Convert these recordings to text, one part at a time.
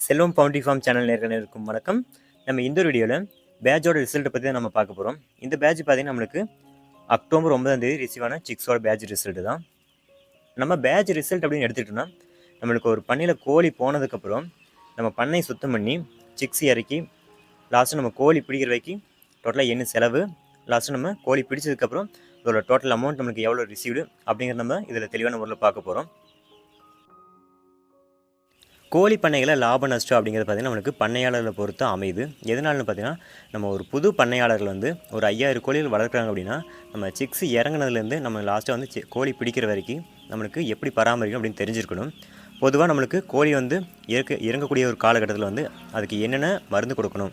செல்வம் bounty form channel நேர்கள் இருக்கும் வணக்கம். நம்ம இந்த வீடியோவில் பேட்சோட ரிசல்ட்டை பற்றி தான் நம்ம பார்க்க போகிறோம் இந்த பேட்ச் பார்த்தீங்கன்னா நம்மளுக்கு அக்டோபர் ஒன்பதாம் தேதி ரிசீவ் ஆன சிக்ஸோட பேட்ச் ரிசல்ட் தான். நம்ம பேட்ச் ரிசல்ட் அப்படின்னு எடுத்துக்கிட்டோம்னா நம்மளுக்கு ஒரு பண்ணையில் கோழி போனதுக்கப்புறம் நம்ம பண்ணை சுத்தம் பண்ணி சிக்ஸ் இறக்கி லாஸ்ட்டு நம்ம கோழி பிடிக்கிற வரைக்கும் டோட்டலாக என்ன செலவு? லாஸ்ட்டு நம்ம கோழி பிடிச்சதுக்கப்புறம் இதோட டோட்டல் அமௌண்ட் நம்மளுக்கு எவ்வளோ ரிசீவ்டு அப்படிங்கிறத நம்ம இதில் தெளிவான முறையில் பார்க்க போகிறோம் கோழி பண்ணைகளை லாப நஷ்டம் அப்படிங்கிறது பார்த்திங்கன்னா நம்மளுக்கு பண்ணையாளர்களை பொறுத்து அமையுது. எதனாலன்னு பார்த்தீங்கன்னா நம்ம ஒரு புது பண்ணையாளர்கள் வந்து ஒரு ஐயாயிரம் கோழிகள் வளர்க்குறாங்க அப்படின்னா நம்ம சிக்ஸ் இறங்குனதுலேருந்து நம்ம லாஸ்ட்டாக வந்து சி- கோழி பிடிக்கிற வரைக்கும் நம்மளுக்கு எப்படி பராமரிக்கணும் அப்படின்னு தெரிஞ்சிருக்கணும். பொதுவாக நம்மளுக்கு கோழி வந்து இறக்க இறங்கக்கூடிய ஒரு காலகட்டத்தில் வந்து அதுக்கு என்னென்ன மருந்து கொடுக்கணும்?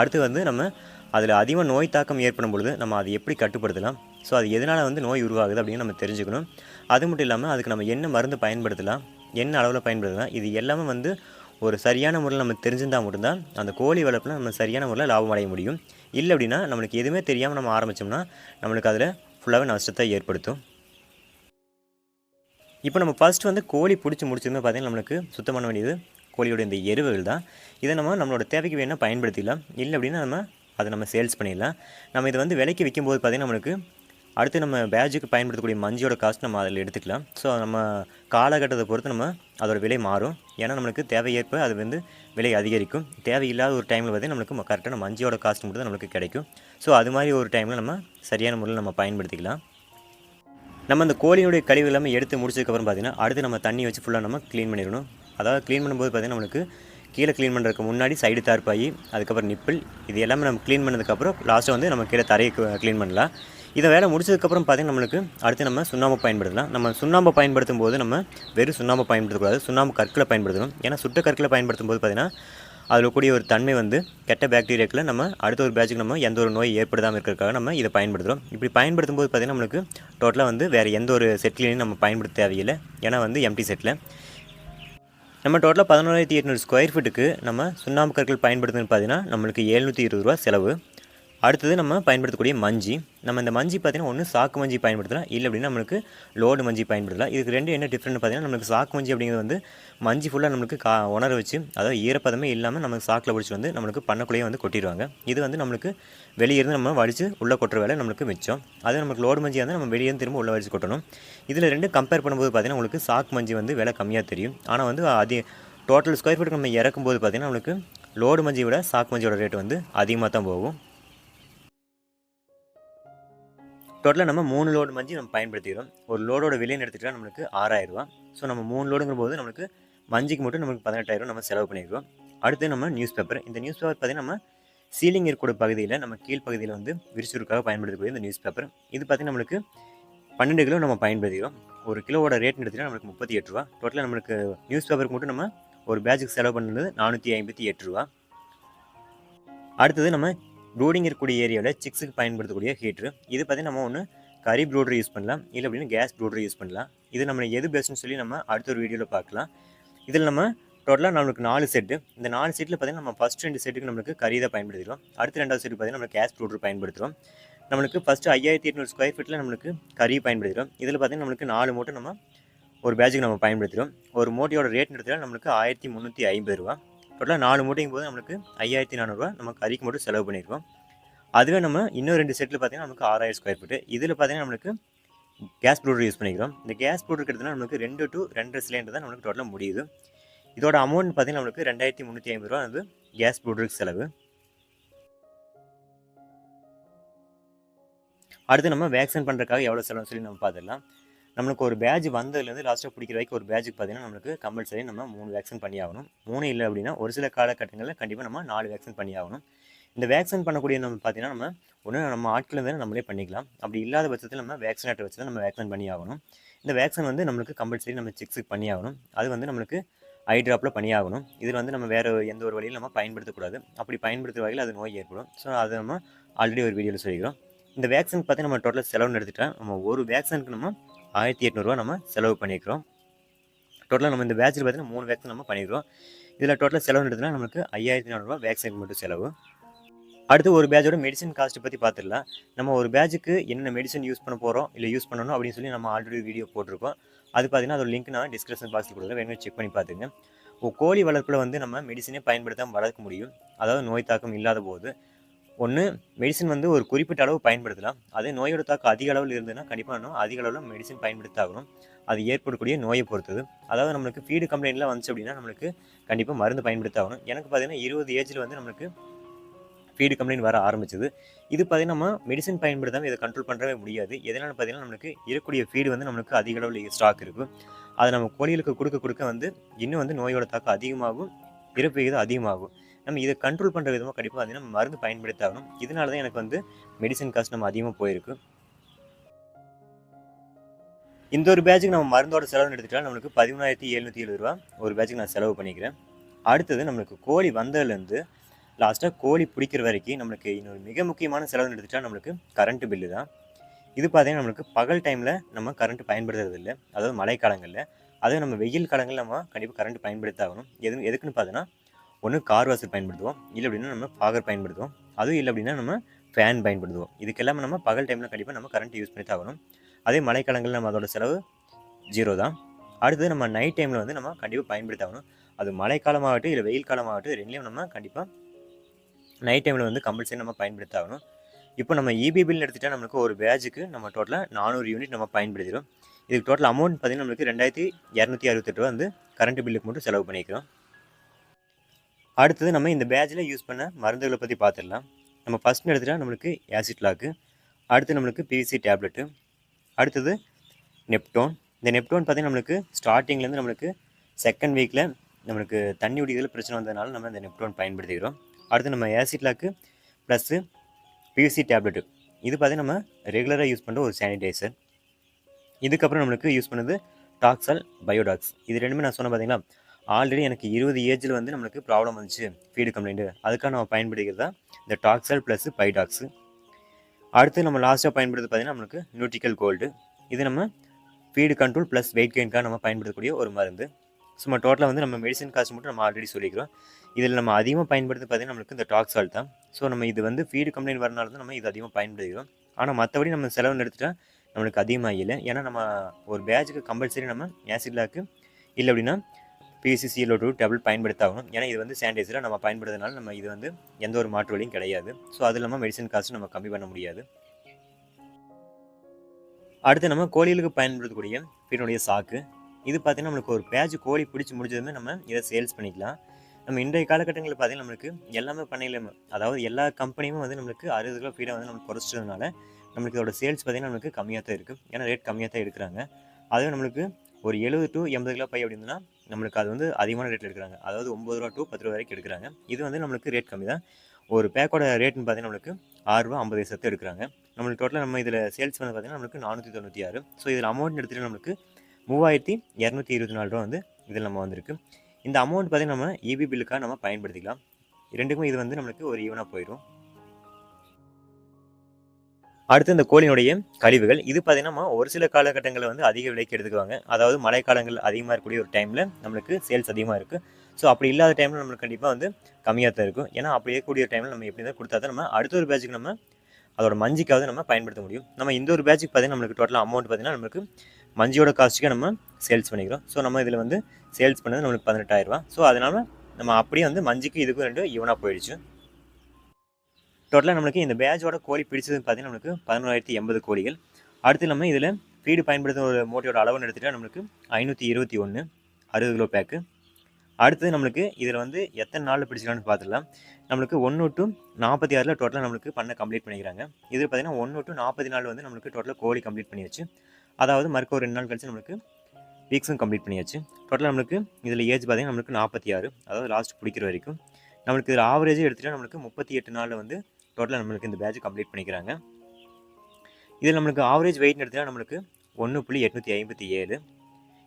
அடுத்து வந்து நம்ம அதில் அதிகமாக நோய் தாக்கம் ஏற்படும் பொழுது நம்ம அதை எப்படி கட்டுப்படுத்தலாம்? ஸோ அது எதனால் வந்து நோய் உருவாகுது அப்படின்னு நம்ம தெரிஞ்சுக்கணும். அது மட்டும் இல்லாமல் அதுக்கு நம்ம என்ன மருந்து பயன்படுத்தலாம்? என்ன அளவில் பயன்படுத்தலாம்? இது எல்லாமே வந்து ஒரு சரியான முறையில் நம்ம தெரிஞ்சிருந்தால் மட்டும்தான் அந்த கோழி வளர்ப்பில் நம்ம சரியான முறையில் லாபம் அடைய முடியும். இல்லை அப்படின்னா நம்மளுக்கு எதுவுமே தெரியாமல் நம்ம ஆரம்பித்தோம்னா நம்மளுக்கு அதில் ஃபுல்லாகவே நஷ்டத்தை ஏற்படுத்தும். இப்போ நம்ம ஃபஸ்ட்டு வந்து கோழி பிடிச்சி முடிச்சதுமே பார்த்தீங்கன்னா நம்மளுக்கு சுத்தம் பண்ண வேண்டியது கோழியோட இந்த எருவுகள் தான் இதை நம்ம நம்மளோட தேவைக்கு வேணால் பயன்படுத்திக்கலாம் இல்லை அப்படின்னா நம்ம அதை நம்ம சேல்ஸ் பண்ணிடலாம். நம்ம இதை வந்து விலைக்கு விற்கும்போது பார்த்தீங்கன்னா நம்மளுக்கு அடுத்து நம்ம பேட்ஜுக்கு பயன்படுத்தக்கூடிய மஞ்சியோட காஸ்ட் நம்ம அதில் எடுத்துக்கலாம். ஸோ நம்ம காலகட்டத்தை பொறுத்து நம்ம அதோட விலை மாறும். ஏன்னா நம்மளுக்கு தேவையேற்ப அது வந்து விலை அதிகரிக்கும். தேவையில்லாத ஒரு டைமில் பார்த்தீங்கன்னா நம்மளுக்கு கரெக்டான மஞ்சியோட காஸ்ட் மட்டும் தான் நம்மளுக்கு கிடைக்கும். ஸோ அது மாதிரி ஒரு டைமில் நம்ம சரியான முறையில் நம்ம பயன்படுத்திக்கலாம். நம்ம அந்த கோழியினுடைய கழிவு எல்லாமே எடுத்து முடிச்சதுக்கப்புறம் பார்த்தீங்கன்னா அடுத்து நம்ம தண்ணி வச்சு ஃபுல்லாக நம்ம க்ளீன் பண்ணிடணும். அதாவது க்ளீன் பண்ணும்போது பார்த்தீங்கன்னா நம்மளுக்கு கீழே க்ளீன் பண்ணுறதுக்கு முன்னாடி சைடு தார்ப்பாயி அதுக்கப்புறம் நிப்பிள் இது எல்லாமே நம்ம க்ளீன் பண்ணதுக்கப்புறம் லாஸ்ட்டாக வந்து நம்ம கீழே தரையை க்ளீன் பண்ணலாம். இதை வேலை முடிச்சதுக்கப்புறம் பார்த்தீங்கன்னா நம்மளுக்கு அடுத்து நம்ம சுண்ணாம்பு பயன்படுத்தலாம். நம்ம சுண்ணாம்பு பயன்படுத்தும் போது நம்ம வெறும் சுண்ணாம்பு பயன்படுத்தக்கூடாது சுண்ணாம்பு கற்களை பயன்படுத்தணும். ஏன்னா சுட்ட கற்களை பயன்படுத்தும் போது பார்த்திங்கன்னா அதில் கூடிய ஒரு தன்மை வந்து கெட்ட பாக்டீரியாக்களை நம்ம அடுத்த ஒரு பேட்சுக்கு நம்ம எந்த ஒரு நோய் ஏற்படாமல் இருக்கிறதுக்காக நம்ம இதை பயன்படுத்துகிறோம் இப்படி பயன்படுத்தும் போது பார்த்திங்கன்னா நம்மளுக்கு டோட்டலாக வந்து வேறு எந்த ஒரு செட்லையும் நம்ம பயன்படுத்த தேவையில்லை. ஏன்னா வந்து எம்டி செட்டில் நம்ம டோட்டலாக பதினோராயிரத்தி எட்நூறு ஸ்கொயர் ஃபீட்டுக்கு நம்ம சுண்ணாம்பு கற்கள் பயன்படுத்துன்னு பார்த்தீங்கன்னா நம்மளுக்கு எழுநூற்றி இருபது ரூபா செலவு. அடுத்தது நம்ம பயன்படுத்தக்கூடிய மஞ்சி. நம்ம இந்த மஞ்சி பார்த்தீங்கன்னா ஒன்று சாக்கு மஞ்சி பயன்படுத்தலாம். இல்லை அப்படின்னா நம்மளுக்கு லோடு மஞ்சி பயன்படுத்தலாம். இதுக்கு ரெண்டு என்ன டிஃப்ரெண்ட் பார்த்தீங்கன்னா நம்மளுக்கு சாக்கு மஞ்சி அப்படிங்கிறது வந்து மஞ்சி ஃபுல்லாக நம்மளுக்கு கா உணர வச்சு அதாவது ஈரப்பதமே இல்லாமல் நமக்கு சாக்கில் பிடிச்சி வந்து நம்மளுக்கு பண்ணக்குள்ளேயே வந்து கொட்டிடுவாங்க. இது வந்து நம்மளுக்கு வெளியே இருந்து நம்ம வடித்து உள்ளே கொட்டுற வேலை நம்மளுக்கு மிச்சம். அது நமக்கு லோடு மஞ்சியாக இருந்தால் நம்ம வெளியே திரும்ப உள்ளே வடித்து கொட்டணும். இதில் ரெண்டு கம்பேர் பண்ணும்போது பார்த்திங்கன்னா உங்களுக்கு சாக்கு மஞ்சி வந்து விலை கம்மியாக தெரியும். ஆனால் வந்து அது டோட்டல் ஸ்கொயர் ஃபீட் நம்ம இறக்கும்போது பார்த்தீங்கன்னா நம்மளுக்கு லோடு மஞ்சியை விட சாக்கு மஞ்சியோட ரேட் வந்து அதிகமாக தான் போகும். டோட்டலாக நம்ம மூணு லோடு மஞ்சி நம்ம பயன்படுத்திக்கிறோம். ஒரு லோடோட விலைன்னு எடுத்துக்கிட்டால் நம்மளுக்கு ஆறாயிரரூவா ஸோ நம்ம மூணு லோடுங்கிற போது நம்மளுக்கு மஞ்சிக்கு மட்டும் நமக்கு பதினெட்டாயிரம் நம்ம செலவு பண்ணிக்கிறோம் அடுத்து நம்ம நியூஸ் பேப்பர் இந்த நியூஸ் பேப்பர் பார்த்தீங்கன்னா நம்ம சீலிங் இருக்கக்கூடிய பகுதியில் நம்ம கீழ் பகுதியில் வந்து விரிச்சூருக்காக பயன்படுத்தக்கூடிய இந்த நியூஸ் பேப்பர் இது பார்த்தீங்கன்னா நம்மளுக்கு பன்னெண்டு கிலோ நம்ம பயன்படுத்திக்கிறோம். ஒரு கிலோவோட ரேட் எடுத்துகிட்டா நம்மளுக்கு முப்பத்தி எட்டு ரூபா டோட்டலாக நம்மளுக்கு நியூஸ் பேப்பருக்கு மட்டும் நம்ம ஒரு பேட்சுக்கு செலவு பண்ணுறது நானூற்றி ஐம்பத்தி எட்டு ரூபா அடுத்தது நம்ம ப்ரூடிங் இருக்கக்கூடிய ஏரியாவில் சிக்ஸுக்கு பயன்படுத்தக்கூடிய ஹீட்ரு. இது பார்த்தீங்கன்னா நம்ம ஒன்று கறி ப்ரூடர் யூஸ் பண்ணலாம். இல்லை அப்படின்னு கேஸ் ப்ரூடர் யூஸ் பண்ணலாம். இது நம்ம எது பெஸ்ட்னு சொல்லி நம்ம அடுத்த ஒரு வீடியோவில் பார்க்கலாம். இதில் நம்ம டோட்டலாக நம்மளுக்கு நாலு செட்டு இந்த நாலு செட்டில் பார்த்தீங்கன்னா நம்ம ஃபஸ்ட் ரெண்டு செட்டுக்கு நம்மளுக்கு கறி தான் பயன்படுத்திக்கிறோம். அடுத்த ரெண்டாவது செட்டு பார்த்தீங்கன்னா நம்ம கேஸ் ப்ரூடர் பயன்படுத்துகிறோம் நம்மளுக்கு ஃபஸ்ட்டு ஐயாயிரத்தி எட்நூறு ஸ்கொயர் ஃபீட்டில் நம்மளுக்கு கறி பயன்படுத்துகிறோம் இதில் பார்த்தீங்கன்னா நம்மளுக்கு நாலு மூட்டை நம்ம ஒரு பேட்சுக்கு நம்ம பயன்படுத்துகிறோம் ஒரு மூட்டையோட ரேட் எடுத்தால் நம்மளுக்கு ஆயிரத்தி முந்நூற்றி ஐம்பது ரூபா. டோட்டலாக நாலு மூட்டையும் போது நம்மளுக்கு ஐயாயிரத்தி நானூறுரூவா நம்ம அரிக்கு மட்டும் செலவு பண்ணியிருக்கோம். அதுவே நம்ம இன்னும் ரெண்டு செட்டில் பார்த்தீங்கன்னா நமக்கு ஆறாயிரம் ஸ்கொயர் ஃபீட்டு இதில் பார்த்திங்கன்னா நம்மளுக்கு கேஸ் ப்ரூடர் யூஸ் பண்ணிக்கிறோம். இந்த கேஸ் ப்ரூடர் எடுத்தோம்னா நம்மளுக்கு ரெண்டு டு ரெண்டரை சிலிண்டர் தான் நம்மளுக்கு டோட்டலாக முடியுது. இதோட அமௌண்ட் பார்த்தீங்கன்னா நம்மளுக்கு ரெண்டாயிரத்தி முந்நூற்றி ஐம்பது ரூபா வந்து கேஸ் ப்ரூடருக்கு செலவு. அடுத்து நம்ம வேக்சின் பண்ணுறதுக்காக எவ்வளோ செலவுன்னு சொல்லி நம்ம பார்த்துடலாம். நம்மளுக்கு ஒரு பேட்ச் வந்ததுலேருந்து லாஸ்ட்டாக பிடிக்கிற வரைக்கும் ஒரு பேட்சுக்கு பார்த்தீங்கன்னா நம்மளுக்கு கம்பல்சரி நம்ம மூணு வேக்சின் பண்ணி ஆகணும். மூணு இல்லை அப்படின்னா ஒரு சில காலகட்டங்களில் கண்டிப்பாக நம்ம நாலு வேக்சின் பண்ணி ஆகணும். இந்த வேக்சின் பண்ணக்கூடிய நம்ம பார்த்தீங்கன்னா நம்ம ஒன்று நம்ம ஆட்கள் இருந்தாலும் நம்மளே பண்ணிக்கலாம். அப்படி இல்லாத பட்சத்தில் நம்ம வேக்சினேட்டர் வச்சு தான் நம்ம வேக்சின் பண்ணி ஆகணும். இந்த வேக்சின் வந்து நம்மளுக்கு கம்பல்சரி நம்ம சிக்ஸுக்கு பண்ணி ஆகணும். அது வந்து நம்மளுக்கு ஐ ட்ராப்பில் பண்ணியாகணும் இதில் வந்து நம்ம வேறு எந்த ஒரு வழியில் நம்ம பயன்படுத்தக்கூடாது. அப்படி பயன்படுத்துகிற வகையில் அது நோய் ஏற்படும். ஸோ அதை நம்ம ஆல்ரெடி ஒரு வீடியோவில் சொல்லிக்கிறோம். இந்த வேக்சின் பார்த்தீங்கன்னா நம்ம டோட்டலாக செலவுன்னு எடுத்துட்டா நம்ம ஒரு வேக்சினுக்கு நம்ம ஆயிரத்தி எட்நூறுரூவா நம்ம செலவு பண்ணியிருக்கிறோம். டோட்டலாக நம்ம இந்த பேட்சில் பார்த்தீங்கன்னா மூணு வேக்சின் நம்ம பண்ணிக்கிறோம் இதில் டோட்டலாக செலவு எடுத்துனா நம்மளுக்கு ஐயாயிரத்தி நானூறுரூவா வேக்சின் மட்டும் செலவு. அடுத்து ஒரு பேட்சோட மெடிசன் காஸ்ட் பற்றி பார்த்துடலாம் நம்ம ஒரு பேட்சுக்கு என்னென்ன மெடிசன் யூஸ் பண்ண போகிறோம் இல்லை யூஸ் பண்ணணும் அப்படின்னு சொல்லி நம்ம ஆல்ரெடி வீடியோ போட்டிருக்கோம். அது பார்த்தீங்கன்னா அதோட லிங்க் நான் டிஸ்கிரிப்ஷன் பாக்ஸில் கொடுக்குறேன். வேணும் செக் பண்ணி பார்த்துங்க கோழி வளர்ப்பில் வந்து நம்ம மெடிசனே பயன்படுத்தாமல் வளர்க்க முடியும். அதாவது நோய் தாக்கம் இல்லாத போது. ஒன்று மெடிசன் வந்து ஒரு குறிப்பிட்ட அளவு பயன்படுத்தலாம். அதே நோயோட தாக்கம் அதிக அளவில் இருந்ததுன்னா கண்டிப்பாக நம்ம அதிக அளவில் மெடிசன் பயன்படுத்தாகணும். அது ஏற்படக்கூடிய நோயை பொறுத்தது. அதாவது நம்மளுக்கு ஃபீடு கம்ப்ளைண்ட்லாம் வந்துச்சு அப்படின்னா நம்மளுக்கு கண்டிப்பாக மருந்து பயன்படுத்தாகணும். எனக்கு பார்த்தீங்கன்னா இருபது ஏஜில் வந்து நம்மளுக்கு ஃபீடு கம்ப்ளைண்ட் வர ஆரம்பிச்சது. இது பார்த்தீங்கன்னா நம்ம மெடிசன் பயன்படுத்தாமல் இதை கண்ட்ரோல் பண்ணவே முடியாது. எதனால் பார்த்தீங்கன்னா நம்மளுக்கு இருக்கக்கூடிய ஃபீடு வந்து நம்மளுக்கு அதிக அளவில் ஸ்டாக் இருக்கும் அதை நம்ம கோழிகளுக்கு கொடுக்க கொடுக்க வந்து இன்னும் வந்து நோயோட தாக்கம் அதிகமாகும் இறப்பு விகிதம் அதிகமாகும். நம்ம இதை கண்ட்ரோல் பண்ணுற விதமாக கண்டிப்பாக பார்த்தீங்கன்னா நம்ம மருந்து பயன்படுத்தாகணும். இதனால தான் எனக்கு வந்து மெடிசன் காஸ்ட் நம்ம அதிகமாக போயிருக்கு. இந்த ஒரு பேட்சுக்கு நம்ம மருந்தோட செலவுன்னு எடுத்துக்கிட்டா நம்மளுக்கு பதிமூணாயிரத்தி எழுநூற்றி எழுபது ரூபா ஒரு பேட்சுக்கு நான் செலவு பண்ணிக்கிறேன். அடுத்தது நம்மளுக்கு கோழி வந்ததுலேருந்து லாஸ்ட்டாக கோழி பிடிக்கிற வரைக்கும் நம்மளுக்கு இன்னொரு மிக முக்கியமான செலவுன்னு எடுத்துக்கிட்டா நம்மளுக்கு கரண்ட் பில்லு தான். இது பார்த்தீங்கன்னா நம்மளுக்கு பகல் டைமில் நம்ம கரண்ட் பயன்படுத்துறது இல்லை. அதாவது மழைக்காலங்களில் அதுவும் நம்ம வெயில் காலங்களில் நம்ம கண்டிப்பாக கரண்ட் பயன்படுத்தாகணும். எது எதுக்குன்னு பார்த்தோன்னா ஒன்று கார் வாசல் பயன்படுத்துவோம். இல்லை அப்படின்னா நம்ம பாகர் பயன்படுத்துவோம். அதுவும் இல்லை அப்படின்னா நம்ம ஃபேன் பயன்படுத்துவோம். இதுக்கெல்லாம் நம்ம பகல் டைமில் கண்டிப்பாக நம்ம கரண்ட் யூஸ் பண்ணி தாகணும் அதே மழைக்காலங்களில் நம்ம அதோட செலவு ஜீரோ தான். அடுத்தது நம்ம நைட் டைமில் வந்து நம்ம கண்டிப்பாக பயன்படுத்தாகணும் அது மழைக்காலமாகட்டும் இல்லை வெயில் காலமாகட்டும் ரெண்டுலேயும் நம்ம கண்டிப்பாக நைட் டைமில் வந்து கம்பல்சரி நம்ம பயன்படுத்தாகணும் இப்போ நம்ம இபி பில் எடுத்துகிட்டா நம்மளுக்கு ஒரு பேஜுக்கு நம்ம டோட்டலாக நானூறு யூனிட் நம்ம பயன்படுத்திடும் இதுக்கு டோட்டல் அமௌண்ட் பார்த்திங்கன்னா நம்மளுக்கு ரெண்டாயிரத்தி இரநூத்தி அறுபத்தெட்டு ரூபா வந்து கரண்ட் பில்லுக்கு மட்டும் செலவு பண்ணிக்கிறோம். அடுத்தது நம்ம இந்த பேட்சில் யூஸ் பண்ண மருந்துகளை பற்றி பார்த்துடலாம் நம்ம ஃபஸ்ட்டு எடுத்துகிட்டா நம்மளுக்கு ஆசிட் லாக்கு அடுத்து நம்மளுக்கு பிவிசி டேப்லெட்டு அடுத்தது நெப்டோன் இந்த நெப்டோன் பார்த்திங்கன்னா நம்மளுக்கு ஸ்டார்டிங்லேருந்து நம்மளுக்கு செகண்ட் வீக்கில் நம்மளுக்கு தண்ணி குடிக்கிறதுல பிரச்சனை வந்ததுனால நம்ம இந்த நெப்டோன் பயன்படுத்திக்கிறோம். அடுத்து நம்ம acid lock plus PVC tablet இது பார்த்திங்கன்னா நம்ம ரெகுலராக யூஸ் பண்ணுற ஒரு சானிடைசர் இதுக்கப்புறம் நம்மளுக்கு யூஸ் பண்ணது டாக்ஸால் பயோடாக்ஸ் இது ரெண்டுமே நான் சொன்ன பார்த்தீங்களா ஆல்ரெடி எனக்கு இருபது ஏஜில் வந்து நம்மளுக்கு ப்ராப்ளம் வந்துச்சு ஃபீடு கம்ப்ளைண்ட்டு அதுக்காக நம்ம பயன்படுகிறது தான் இந்த டாக்ஸல் ப்ளஸ் பைடாக்ஸு அடுத்து நம்ம லாஸ்ட்டாக பயன்படுத்து பார்த்தீங்கன்னா நம்மளுக்கு நியூட்ரிக்கல் கோல்டு இது நம்ம ஃபீடு கண்ட்ரோல் ப்ளஸ் வெயிட் கெயின்காக நம்ம பயன்படுத்தக்கூடிய ஒரு மருந்து. சும்மா டோட்டலாக வந்து நம்ம மெடிசன் காசு மட்டும் நம்ம ஆல்ரெடி சொல்லிக்கிறோம். இதில் நம்ம அதிகமாக பயன்படுத்தி பார்த்தீங்கன்னா நம்மளுக்கு இந்த டாக்ஸால் தான். ஸோ நம்ம இது வந்து ஃபீடு கம்ப்ளைண்ட் வரனால தான் நம்ம இது அதிகமாக பயன்படுத்துகிறோம் ஆனால் மற்றபடி நம்ம செலவு எடுத்துகிட்டா நம்மளுக்கு அதிகமாக இல்லை. ஏன்னா நம்ம ஒரு பேட்சுக்கு கம்பல்சரி நம்ம ஆசிட் லாக்கு இல்லை அப்படின்னா பிசிசிஎல் டூ டபுள் பயன்படுத்தாகணும். ஏன்னா இது வந்து சானிடைசராக நம்ம பயன்படுறதுனால நம்ம இது வந்து எந்த ஒரு மாற்று வழியும் கிடையாது. ஸோ அது இல்லாமல் மெடிசன் காஸ்ட் நம்ம கம்மி பண்ண முடியாது. அடுத்து நம்ம கோழிகளுக்கு பயன்படுத்தக்கூடிய ஃபீனுடைய சாக்கு. இது பார்த்தீங்கன்னா நம்மளுக்கு ஒரு பேஜ் கோழி பிடிச்சி முடிஞ்சதுமே நம்ம இதை சேல்ஸ் பண்ணிக்கலாம். நம்ம இன்றைய காலகட்டங்களில் பார்த்தீங்கன்னா நம்மளுக்கு எல்லாமே பண்ணையில் அதாவது எல்லா கம்பெனியும் வந்து நம்மளுக்கு அறுபது கிலோ ஃபீடை வந்து நம்மளுக்கு குறைச்சதுனால நம்மளுக்கு இதோட சேல்ஸ் பார்த்தீங்கன்னா நம்மளுக்கு கம்மியாக தான் இருக்குது ஏன்னா ரேட் கம்மியாக தான் எடுக்கிறாங்க. அதுவே நம்மளுக்கு ஒரு எழுபது டு எண்பது கிலோ பை அப்படின்னா நம்மளுக்கு அது வந்து அதிகமான ரேட்டில் எடுக்கிறாங்க. அதாவது ஒம்பது ரூபா டூ பத்து ரூபா வரைக்கும் எடுக்கிறாங்க. இது வந்து நம்மளுக்கு ரேட் கம்மி தான். ஒரு பேக்கோட ரேட்னு பார்த்தீங்கன்னா நம்மளுக்கு ஆறு ரூபா ஐம்பது சத்து எடுக்கிறாங்க. நம்மளுக்கு டோட்டலாக நம்ம இதில் சேல்ஸ் வந்து பார்த்தீங்கன்னா நம்மளுக்கு நானூற்றி தொண்ணூற்றி ஆறு. ஸோ இதில் அமௌண்ட் எடுத்துகிட்டு நம்மளுக்கு மூவாயிரத்தி இரநூத்தி இருபத்தி நாலு ரூபா வந்து இதில் நம்ம வந்திருக்கு. இந்த அமௌண்ட் பார்த்தீங்கன்னா நம்ம இபி பில்லுக்காக நம்ம பயன்படுத்திக்கலாம். ரெண்டுக்கும் இது வந்து நம்மளுக்கு ஒரு ஈவனாக போயிடும் அடுத்து இந்த கோழியினுடைய கழிவுகள் இது பார்த்தீங்கன்னா நம்ம ஒரு சில காலகட்டங்களில் வந்து அதிக விலைக்கு எடுத்துக்குவாங்க. அதாவது மழைக்காலங்கள் அதிகமாக இருக்கக்கூடிய ஒரு டைமில் நம்மளுக்கு சேல்ஸ் அதிகமாக இருக்குது ஸோ அப்படி இல்லாத டைமில் நம்மளுக்கு கண்டிப்பாக வந்து கம்மியாக தான் இருக்கும். ஏன்னா அப்படி இருக்கக்கூடிய டைமில் நம்ம எப்படி தான் கொடுத்தா தான் நம்ம அடுத்த ஒரு பேட்சுக்கு நம்ம அதோட மஞ்சிக்காவது நம்ம பயன்படுத்த முடியும். நம்ம இந்த ஒரு பேட்சுக்கு பார்த்தீங்கன்னா நம்மளுக்கு டோட்டலாக அமௌண்ட் பார்த்தீங்கன்னா நம்மளுக்கு மஞ்சியோட காஸ்ட்டுக்கு நம்ம சேல்ஸ் பண்ணிக்கிறோம். ஸோ நம்ம இதில் வந்து சேல்ஸ் பண்ணது நம்மளுக்கு பதினெட்டாயிரரூபா ஸோ அதனால் நம்ம அப்படியே வந்து மஞ்சிக்கு இதுக்கும் ரெண்டு ஈவனாக போயிடுச்சு. டோட்டலாக நம்மளுக்கு இந்த பேஜோட கோழி பிடிச்சது பார்த்தீங்கன்னா நம்மளுக்கு பதினோராயிரத்தி எண்பது கோழிகள். அடுத்து நம்ம இதில் ஃபீடு பயன்படுத்தும் ஒரு மூட்டையோட அளவுன்னு எடுத்துகிட்டா நம்மளுக்கு ஐநூற்றி இருபத்தி ஒன்று அறுபது கிலோ பேக்கு அடுத்தது நம்மளுக்கு இதில் வந்து எத்தனை நாளில் பிடிச்சிக்கலாம்னு பார்த்துடலாம். நம்மளுக்கு ஒன்று டு நாற்பத்தி ஆறில் டோட்டலாக நம்மளுக்கு பண்ண கம்ப்ளீட் பண்ணிக்கிறாங்க. இது பார்த்தீங்கன்னா ஒன்று டு நாற்பத்தி நாள் வந்து நம்மளுக்கு டோட்டலாக கோழி கம்ப்ளீட் பண்ணியாச்சு. அதாவது மறுக்க ஒரு ரெண்டு நாள் கழிச்சு நம்மளுக்கு வீக்ஸும் கம்ப்ளீட் பண்ணியாச்சு. டோட்டலாக நம்மளுக்கு இதில் ஏஜ் பார்த்திங்கன்னா நம்மளுக்கு நாற்பத்தி ஆறு. அதாவது லாஸ்ட் பிடிக்கிற வரைக்கும். நம்மளுக்கு இதில் ஆவரேஜ் எடுத்துகிட்டா நம்மளுக்கு முப்பத்தி எட்டு நாளில் வந்து டோட்டலாக நம்மளுக்கு இந்த பேட்ச் கம்ப்ளீட் பண்ணிக்கிறாங்க. இதில் நம்மளுக்கு ஆவரேஜ் வெயிட் எடுத்தினா நம்மளுக்கு ஒன்று புள்ளி எட்நூற்றி ஐம்பத்தி ஏழு.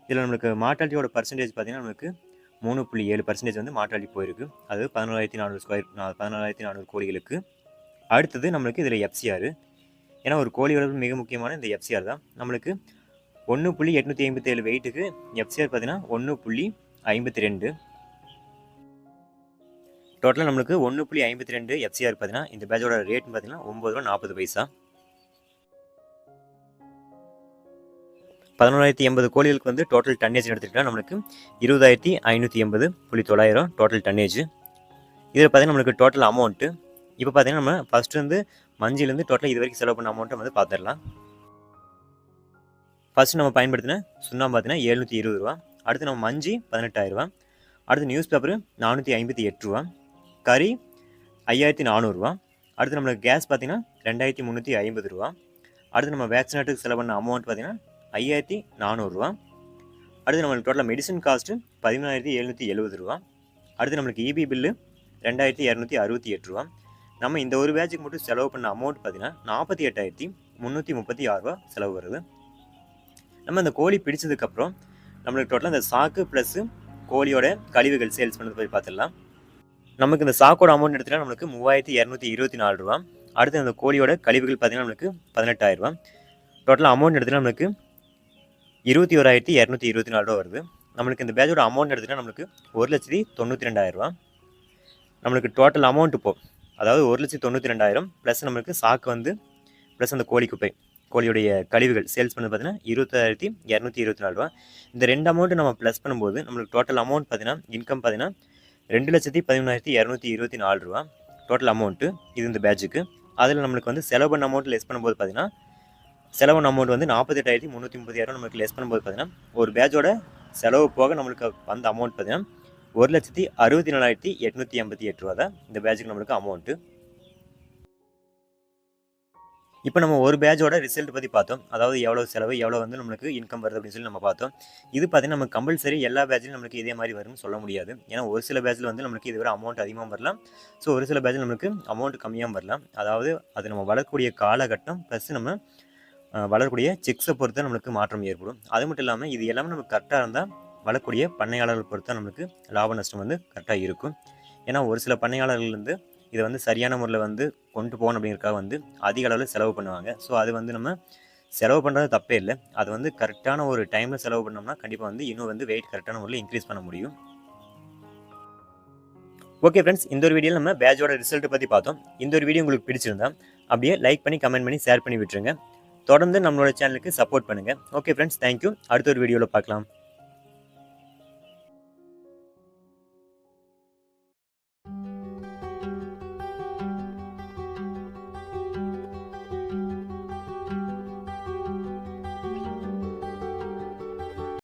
இதில் நம்மளுக்கு மார்ட்டாலிட்டியோட பர்சன்டேஜ் பார்த்திங்கன்னா நம்மளுக்கு மூணு புள்ளி ஏழு பர்சன்டேஜ் வந்து மார்ட்டாலிட்டி போயிருக்கு. அது பதினாலாயிரத்தி நானூறு ஸ்கொயர் பதினாலாயிரத்தி நானூறு கோழிகளுக்கு அடுத்தது நம்மளுக்கு இதில் எஃப்சிஆர் ஏன்னா ஒரு கோழி வளர்ப்பு மிக முக்கியமான இந்த எஃப்சிஆர் தான். நம்மளுக்கு ஒன்று புள்ளி எட்நூற்றி ஐம்பத்தி ஏழு வெயிட்டுக்கு எஃப்சிஆர் பார்த்தீங்கன்னா ஒன்று புள்ளி ஐம்பத்தி ரெண்டு. டோட்டலாக நம்மளுக்கு ஒன்று புள்ளி ஐம்பத்தி ரெண்டு எஃப்சிஆர் பார்த்தீங்கன்னா இந்த பேட்சோட ரேட்னு பார்த்தீங்கன்னா ஒம்பது ரூபா நாற்பது பைசா. பதினோராயிரத்தி எண்பது கோழிகளுக்கு வந்து டோட்டல் டன்னேஜ் எடுத்துக்கிட்டால் நம்மளுக்கு இருபதாயிரத்தி ஐநூற்றி எண்பது புள்ளி தொள்ளாயிரம் டோட்டல் டன்னேஜ் இதில் பார்த்தீங்கன்னா நம்மளுக்கு டோட்டல் அமௌண்ட்டு இப்போ பார்த்தீங்கன்னா நம்ம ஃபஸ்ட்டு வந்து மஞ்சிலேருந்து டோட்டலாக இது வரைக்கும் செலவு பண்ண அமௌண்ட்டை வந்து பார்த்துடலாம் ஃபஸ்ட்டு நம்ம பயன்படுத்தின சுண்ணாம்பு பார்த்தீங்கன்னா எழுநூற்றி இருபது ரூபா. அடுத்து நம்ம மஞ்சி பதினெட்டாயிரரூவா அடுத்து நியூஸ் பேப்பர் நானூற்றி ஐம்பத்தி எட்டு ரூபா. கறி ஐயாயிரத்தி நானூறுரூவா அடுத்து நம்மளுக்கு கேஸ் பார்த்தீங்கன்னா ரெண்டாயிரத்தி முந்நூற்றி ஐம்பது ரூபா. அடுத்து நம்ம வேக்சினேட்டுக்கு செலவு பண்ண அமௌண்ட் பார்த்தீங்கன்னா ஐயாயிரத்தி நானூறுரூவா அடுத்து நம்மளுக்கு டோட்டலாக மெடிசன் காஸ்ட்டு பதிமூணாயிரத்தி எழுநூற்றி எழுபது ரூபா. அடுத்து நம்மளுக்கு இபி பில்லு ரெண்டாயிரத்தி இரநூத்தி அறுபத்தி எட்டு ரூபா. நம்ம இந்த ஒரு பேட்சுக்கு மட்டும் செலவு பண்ண அமௌண்ட் பார்த்தீங்கன்னா நாற்பத்தி எட்டாயிரத்தி முந்நூற்றி முப்பத்தி ஆறுரூவா செலவு வருது. நம்ம அந்த கோழி பிடிச்சதுக்கப்புறம் நம்மளுக்கு டோட்டலாக இந்த சாக்கு ப்ளஸ்ஸு கோழியோட கழிவுகள் சேல்ஸ் பண்ணுறது போய் பார்த்துடலாம் நமக்கு இந்த சாக்கோட அமௌண்ட் எடுத்துகிட்டா நம்மளுக்கு மூவாயிரத்தி இரநூத்தி இருபத்தி நாலு ரூபா. அடுத்து அந்த கோழியோட கழிவுகள் பார்த்தீங்கன்னா நம்மளுக்கு பதினெட்டாயிரம் ரூபா. டோட்டலாக அமௌண்ட் எடுத்துகிட்டா நம்மளுக்கு இருபத்தி ஓராயிரத்தி இரநூத்தி இருபத்தி நாலு ரூபா வருது. நம்மளுக்கு இந்த பேட்சோட அமௌண்ட் எடுத்துகிட்டா நம்மளுக்கு ஒரு லட்சத்தி தொண்ணூற்றி ரெண்டாயிரம் ரூபா. நம்மளுக்கு டோட்டல் அமௌண்ட் இப்போ அதாவது ஒரு லட்சத்தி தொண்ணூற்றி ரெண்டாயிரம் ப்ளஸ் நம்மளுக்கு சாக்கு வந்து ப்ளஸ் அந்த கோழி குப்பை கோழியுடைய கழிவுகள் சேல்ஸ் பண்ணது பார்த்தீங்கன்னா இருபத்தாயிரத்தி இரநூத்தி இருபத்தி நாலு ரூபா. இந்த ரெண்டு அமௌண்ட்டு நம்ம ப்ளஸ் பண்ணும்போது நம்மளுக்கு டோட்டல் அமௌண்ட் பார்த்தீங்கன்னா இன்கம் பார்த்தீங்கன்னா ரெண்டு லட்சத்தி பதிமூணாயிரத்தி இரநூத்தி இருபத்தி நாலு ரூபா டோட்டல் அமௌண்ட்டு இது இந்த பேட்சுக்கு அதில் நம்மளுக்கு வந்து செலவு பண்ண அமௌண்ட் லெஸ் பண்ணும்போது பார்த்தீங்கன்னா செலவு அமௌண்ட் வந்து நாற்பத்தெட்டாயிரத்தி முந்நூற்றி முப்பதாயிரம் நம்மளுக்கு லெஸ் பண்ணும்போது பார்த்தீங்கன்னா ஒரு பேட்சோட செலவு போக நம்மளுக்கு வந்த அமௌண்ட் பார்த்தீங்கன்னா ஒரு லட்சத்தி அறுபத்தி நாலாயிரத்தி எட்நூற்றி எண்பத்தி எட்டு ரூபா தான் இந்த பேட்சுக்கு நம்மளுக்கு அமௌண்ட்டு இப்போ நம்ம ஒரு பேட்சோட ரிசல்ட் பற்றி பார்த்தோம். அதாவது எவ்வளோ செலவு எவ்வளோ வந்து நம்மளுக்கு இன்கம் வருது அப்படின்னு சொல்லி நம்ம பார்த்தோம். இது பார்த்தீங்கன்னா நம்ம கம்பல்சரி எல்லா பேட்ச்லையும் நம்மளுக்கு இதே மாதிரி வரும்னு சொல்ல முடியாது. ஏன்னா ஒரு சில பேட்சில் வந்து நம்மளுக்கு இதுவரை அமௌண்ட் அதிகமாக வரலாம். ஸோ ஒரு சில பேட்சில் நம்மளுக்கு அமௌண்ட் கம்மியாக வரலாம். அதாவது அது நம்ம வளரக்கூடிய காலகட்டம் ப்ளஸ் நம்ம வளரக்கூடிய செக்ஸை பொறுத்து நம்மளுக்கு மாற்றம் ஏற்படும். அது மட்டும் இல்லாமல் இது எல்லாமே நமக்கு கரெக்டாக இருந்தால் வளரக்கூடிய பண்ணையாளர்கள் பொறுத்து தான் நம்மளுக்கு லாப நஷ்டம் வந்து கரெக்டாக இருக்கும். ஏன்னா ஒரு சில பண்ணையாளர்கள் வந்து இதை வந்து சரியான முறையில் வந்து கொண்டு போகணும் அப்படிங்கிறக்காக வந்து அதிக அளவில் செலவு பண்ணுவாங்க. ஸோ அது வந்து நம்ம செலவு பண்ணுறது தப்பே இல்லை. அது வந்து கரெக்டான ஒரு டைமில் செலவு பண்ணோம்னா கண்டிப்பாக வந்து இன்னும் வந்து வெயிட் கரெக்டான முறையில் இன்க்ரீஸ் பண்ண முடியும். ஓகே ஃப்ரெண்ட்ஸ் இந்த ஒரு வீடியோவில் நம்ம பேஜோட ரிசல்ட் பற்றி பார்த்தோம். இந்த ஒரு வீடியோ உங்களுக்கு பிடிச்சிருந்தா அப்படியே லைக் பண்ணி கமெண்ட் பண்ணி ஷேர் பண்ணி விட்டுருங்க. தொடர்ந்து நம்மளோட சேனலுக்கு சப்போர்ட் பண்ணுங்கள் ஓகே ஃப்ரெண்ட்ஸ் தேங்க்யூ அடுத்த ஒரு வீடியோவில் பார்க்கலாம்.